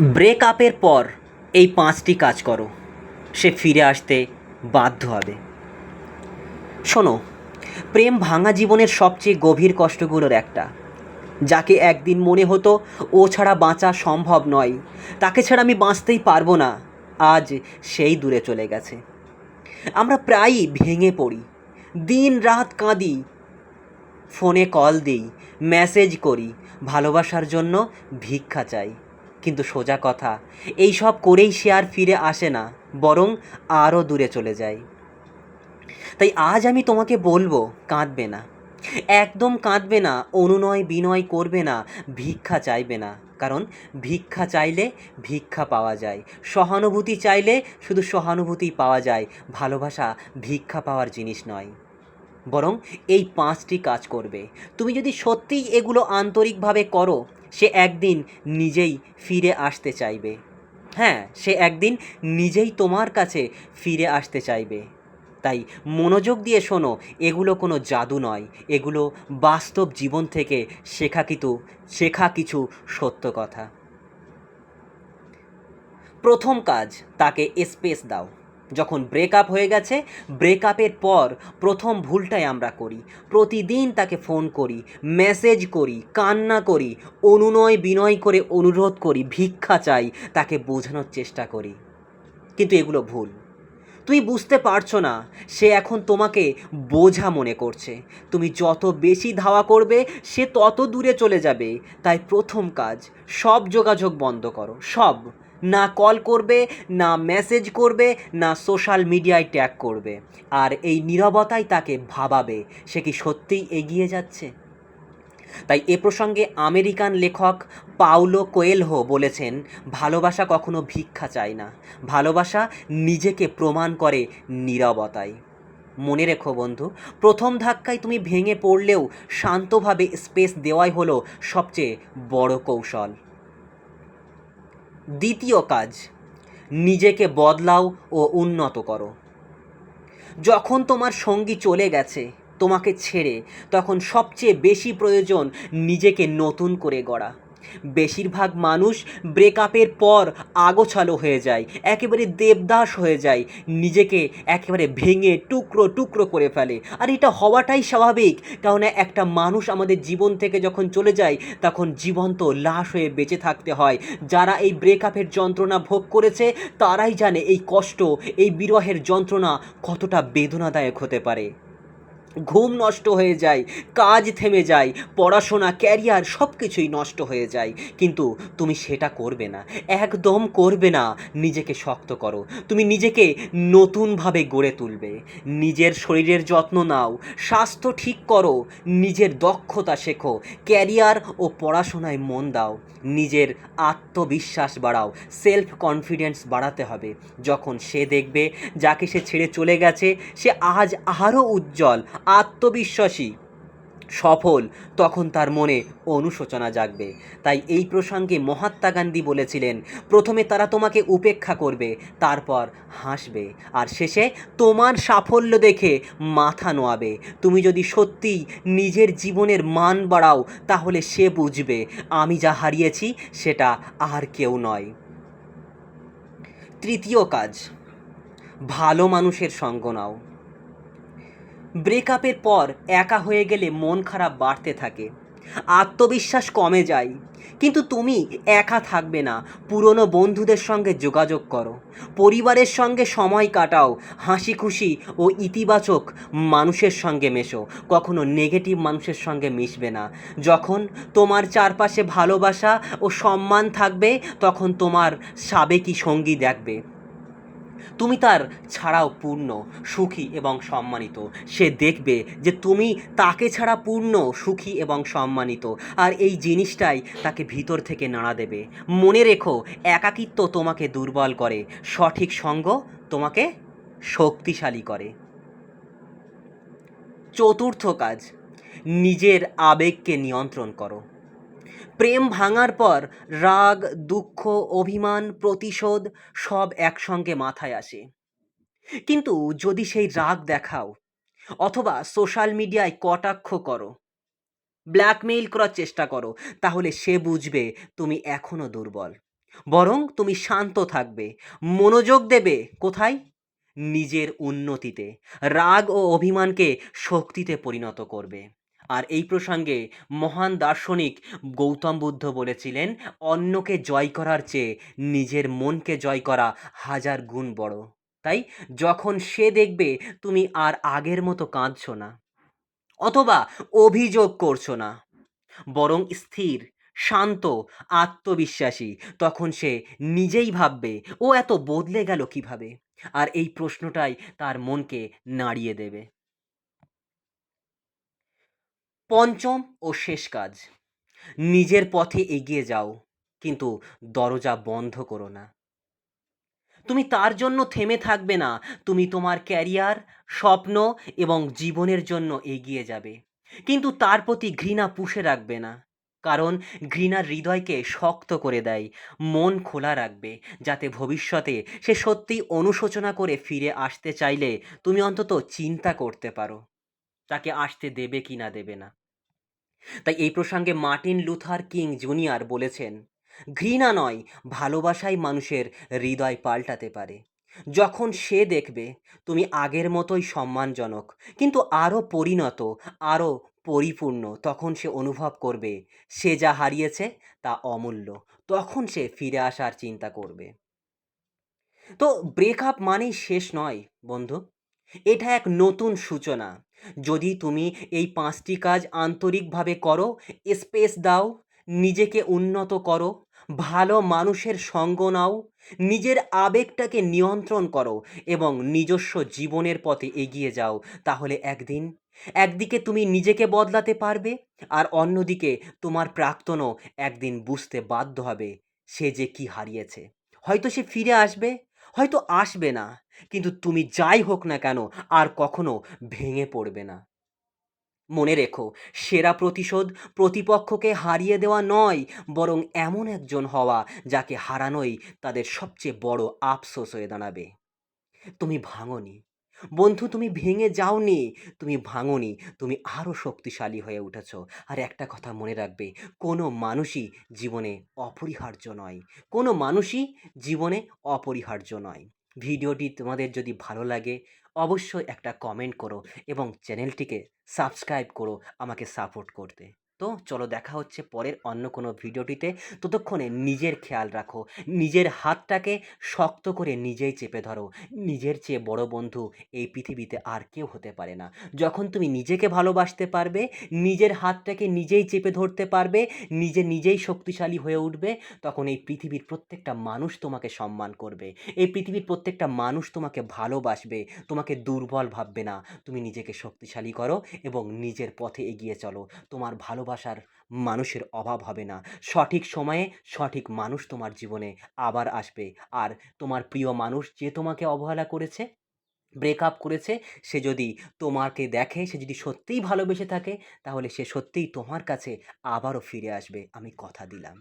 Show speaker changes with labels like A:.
A: ব্রেকআপের পর এই পাঁচটি কাজ করো। সে ফিরে আসতে বাধ্য হবে। শোনো, প্রেম ভাঙা জীবনের সবচেয়ে গভীর কষ্টগুলোর একটা। যাকে একদিন মনে হতো, ও ছাড়া বাঁচা সম্ভব নয়। তাকে ছাড়া আমি বাঁচতেই পারব না। আজ সেই দূরে চলে গেছে। আমরা প্রায়ই ভেঙে পড়ি। দিন রাত কাঁদি। ফোনে কল দিই, মেসেজ করি, ভালোবাসার জন্য ভিক্ষা চাই। কিন্তু সোজা কথা, এই সব করেই সে আর ফিরে আসে না, বরং আরও দূরে চলে যায়। তাই আজ আমি তোমাকে বলব, কাঁদবে না। একদম কাঁদবে না, অনুনয় বিনয় করবে না, ভিক্ষা চাইবে না। কারণ ভিক্ষা চাইলে ভিক্ষা পাওয়া যায়। সহানুভূতি চাইলে শুধু সহানুভূতি পাওয়া যায়। ভালোবাসা ভিক্ষা পাওয়ার জিনিস নয়। বরং এই পাঁচটি কাজ করবে। তুমি যদি সত্যিই এগুলো আন্তরিকভাবে করো সে একদিন নিজেই ফিরে আসতে চাইবে। হ্যাঁ সে একদিন নিজেই তোমার কাছে ফিরে আসতে চাইবে। তাই মনোযোগ দিয়ে শোনো, এগুলো কোনো জাদু নয়। এগুলো বাস্তব জীবন থেকে শেখা কিন্তু শেখা কিছু সত্য কথা। প্রথম কাজ, তাকে স্পেস দাও। যখন ব্রেকআপ হয়ে গেছে ব্রেকআপের পর প্রথম ভুলটাই আমরা করি। প্রতিদিন তাকে ফোন করি মেসেজ করি, কান্না করি, অনুনয় বিনয় করে অনুরোধ করি, ভিক্ষা চাই, তাকে বোঝানোর চেষ্টা করি। কিন্তু এগুলো ভুল। তুমি বুঝতে পারছ না, সে এখন তোমাকে বোঝা মনে করছে। তুমি যত বেশি ধাওয়া করবে, সে তত দূরে চলে যাবে। তাই প্রথম কাজ, সব যোগাযোগ বন্ধ করো, সব। না কল করবে, না মেসেজ করবে, না সোশ্যাল মিডিয়ায় ট্যাগ করবে। আর এই নীরবতাই তাকে ভাবাবে, সে কি সত্যিই এগিয়ে যাচ্ছে? তাই এ প্রসঙ্গে আমেরিকান লেখক পাউলো কোয়েলহো বলেছেন, ভালোবাসা কখনো ভিক্ষা চায় না। ভালোবাসা নিজেকে প্রমাণ করে নীরবতায় মনে রেখো বন্ধু, প্রথম ধাক্কায় তুমি ভেঙে পড়লেও শান্তভাবে স্পেস দেওয়াই হলো সবচেয়ে বড় কৌশল। দ্বিতীয় কাজ, নিজেকে বদলাও ও উন্নত করো। যখন তোমার সঙ্গী চলে গেছে, তোমাকে ছেড়ে, তখন সবচেয়ে বেশি প্রয়োজন নিজেকে নতুন করে গড়া। বেশিরভাগ মানুষ ব্রেকআপের পর আগোছালো হয়ে যায়, একেবারে দেবদাস হয়ে যায়, নিজেকে একেবারে ভেঙে টুকরো টুকরো করে ফেলে। আর এটা হওয়াটাই স্বাভাবিক, কারণ একটা মানুষ আমাদের জীবন থেকে যখন চলে যায়, তখন জীবন্ত লাশ হয়ে বেঁচে থাকতে হয়। যারা এই ব্রেকআপের যন্ত্রণা ভোগ করেছে, তারাই জানে এই কষ্ট, এই বিরহের যন্ত্রণা কতটা বেদনাদায়ক হতে পারে। ঘুম নষ্ট হয়ে যায়, কাজ থেমে যায়, পড়াশোনা, ক্যারিয়ার সব কিছুই নষ্ট হয়ে যায়। কিন্তু তুমি সেটা করবে না, একদম করবে না। নিজেকে শক্ত করো, তুমি নিজেকে নতুনভাবে গড়ে তুলবে। নিজের শরীরের যত্ন নাও, স্বাস্থ্য ঠিক করো, নিজের দক্ষতা শেখো, ক্যারিয়ার ও পড়াশোনায় মন দাও। নিজের আত্মবিশ্বাস বাড়াও সেলফ কনফিডেন্স বাড়াতে হবে। যখন সে দেখবে, যাকে সে ছেড়ে চলে গেছে, সে আজ আরও উজ্জ্বল আত্মবিশ্বাসী, সফল, তখন তার মনে অনুশোচনা জাগবে। তাই এই প্রসঙ্গে মহাত্মা গান্ধী বলেছিলেন, প্রথমে তারা তোমাকে উপেক্ষা করবে, তারপর হাসবে, আর শেষে তোমার সাফল্য দেখে মাথা নোয়াবে। তুমি যদি সত্যিই নিজের জীবনের মান বাড়াও, তাহলে সে বুঝবে, আমি যা হারিয়েছি, সেটা আর কেউ নয়। তৃতীয় কাজ, ভালো মানুষের সঙ্গ নাও। ব্রেকআপের পর একা হয়ে গেলে মন খারাপ বাড়তে থাকে। আত্মবিশ্বাস কমে যায়। কিন্তু তুমি একা থাকবে না। পুরনো বন্ধুদের সঙ্গে যোগাযোগ করো। পরিবারের সঙ্গে সময় কাটাও। হাসি খুশি ও ইতিবাচক মানুষের সঙ্গে মেশো। কখনো নেগেটিভ মানুষের সঙ্গে মিশবে না। যখন তোমার চারপাশে ভালোবাসা ও সম্মান থাকবে, তখন তোমার সাবেকি সঙ্গী দেখবে। তুমি তার ছাড়াও পূর্ণ, সুখী এবং সম্মানিত। সে দেখবে যে তুমি তাকে ছাড়া পূর্ণ, সুখী এবং সম্মানিত। আর এই জিনিসটাই তাকে ভিতর থেকে নাড়া দেবে। মনে রেখো, একাকিত্ব তোমাকে দুর্বল করে, সঠিক সঙ্গ তোমাকে শক্তিশালী করে। চতুর্থ কাজ, নিজের আবেগকে নিয়ন্ত্রণ করো। প্রেম ভাঙার পর রাগ, দুঃখ, অভিমান, প্রতিশোধ সব একসঙ্গে মাথায় আসে। কিন্তু যদি সেই রাগ দেখাও, অথবা সোশ্যাল মিডিয়ায় কটাক্ষ করো, ব্ল্যাকমেইল করার চেষ্টা করো, তাহলে সে বুঝবে তুমি এখনও দুর্বল। বরং তুমি শান্ত থাকবে, মনোযোগ দেবে কোথায়? নিজের উন্নতিতে। রাগ ও অভিমানকে শক্তিতে পরিণত করবে। আর এই প্রসঙ্গে মহান দার্শনিক গৌতম বুদ্ধ বলেছিলেন, অন্যকে জয় করার চেয়ে নিজের মনকে জয় করা হাজার গুণ বড়। তাই যখন সে দেখবে, তুমি আর আগের মতো কাঁদছো না, অথবা অভিযোগ করছ না, বরং স্থির, শান্ত, আত্মবিশ্বাসী, তখন সে নিজেই ভাববে, ও এত বদলে গেল কীভাবে? আর এই প্রশ্নটাই তার মনকে নাড়িয়ে দেবে। পঞ্চম ও শেষ কাজ। নিজের পথে এগিয়ে যাও, কিন্তু দরজা বন্ধ করো না। তুমি তার জন্য থেমে থাকবে না, তুমি তোমার ক্যারিয়ার, স্বপ্ন এবং জীবনের জন্য এগিয়ে যাবে। কিন্তু তার প্রতি ঘৃণা পুষে রাখবে না, কারণ ঘৃণার হৃদয়কে শক্ত করে দেয়, মন খোলা রাখবে, যাতে ভবিষ্যতে সে সত্যিই অনুশোচনা করে ফিরে আসতে চাইলে তুমি অন্তত চিন্তা করতে পারো, তাকে আসতে দেবে কি না দেবে না। তাই এই প্রসঙ্গে মার্টিন লুথার কিং জুনিয়র বলেছেন, ঘৃণা নয়, ভালোবাসাই মানুষের হৃদয় পাল্টাতে পারে। যখন সে দেখবে, তুমি আগের মতোই সম্মানজনক, কিন্তু আরও পরিণত, আরও পরিপূর্ণ, তখন সে অনুভব করবে, সে যা হারিয়েছে তা অমূল্য, তখন সে ফিরে আসার চিন্তা করবে। তো ব্রেকআপ মানেই শেষ নয়, বন্ধু। এটা এক নতুন সূচনা। যদি তুমি এই পাঁচটি কাজ আন্তরিকভাবে করো, স্পেস দাও, নিজেকে উন্নত করো, ভালো মানুষের সঙ্গ নাও, নিজের আবেগটাকে নিয়ন্ত্রণ করো এবং নিজস্ব জীবনের পথে এগিয়ে যাও, তাহলে একদিন একদিকে তুমি নিজেকে বদলাতে পারবে আর অন্যদিকে তোমার প্রাক্তনও একদিন বুঝতে বাধ্য হবে সে যে কি হারিয়েছে। হয়তো সে ফিরে আসবে, হয়তো আসবে না। কিন্তু তুমি যাই হোক না কেন, আর কখনো ভেঙে পড়বে না। মনে রেখো, সেরা প্রতিশোধ প্রতিপক্ষকে হারিয়ে দেওয়া নয়, বরং এমন একজন হওয়া যাকে হারানোই তাদের সবচেয়ে বড় আফসোস হয়ে দাঁড়াবে। তুমি ভাঙনি। বন্ধু, তুমি ভেঙে যাওনি। তুমি ভাঙনি, তুমি আরও শক্তিশালী হয়ে উঠেছ। আর একটা কথা মনে রাখবে, কোনো মানুষই জীবনে অপরিহার্য নয়। কোনো মানুষই জীবনে অপরিহার্য নয়। ভিডিওটি তোমাদের যদি ভালো লাগে, অবশ্যই একটা কমেন্ট করো এবং চ্যানেলটিকে সাবস্ক্রাইব করো আমাকে সাপোর্ট করতে। তো চলো দেখা হচ্ছে পরের অন্য কোনো ভিডিওটিতে। ততক্ষণে নিজের খেয়াল রাখো, নিজের হাতটাকে শক্ত করে নিজেই চেপে ধরো। নিজের চেয়ে বড় বন্ধু এই পৃথিবীতে আর কেউ হতে পারে না। যখন তুমি নিজেকে ভালোবাসতে পারবে, নিজের হাতটাকে নিজেই চেপে ধরতে পারবে, নিজে নিজেই শক্তিশালী হয়ে উঠবে, তখন এই পৃথিবীর প্রত্যেকটা মানুষ তোমাকে সম্মান করবে। এই পৃথিবীর প্রত্যেকটা মানুষ তোমাকে ভালোবাসবে, তোমাকে দুর্বল ভাববে না। তুমি নিজেকে শক্তিশালী করো এবং নিজের পথে এগিয়ে চলো। তোমার ভালোবাসার মানুষের অভাব হবে না। সঠিক সময়ে সঠিক মানুষ তোমার জীবনে আবার আসবে। আর তোমার প্রিয় মানুষ যে তোমাকে অবহেলা করেছে ব্রেকআপ করেছে, সে যদি তোমাকে দেখে, সে যদি সত্যিই ভালোবেসে থাকে, তাহলে সে সত্যিই তোমার কাছে আবারও ফিরে আসবে। আমি কথা দিলাম।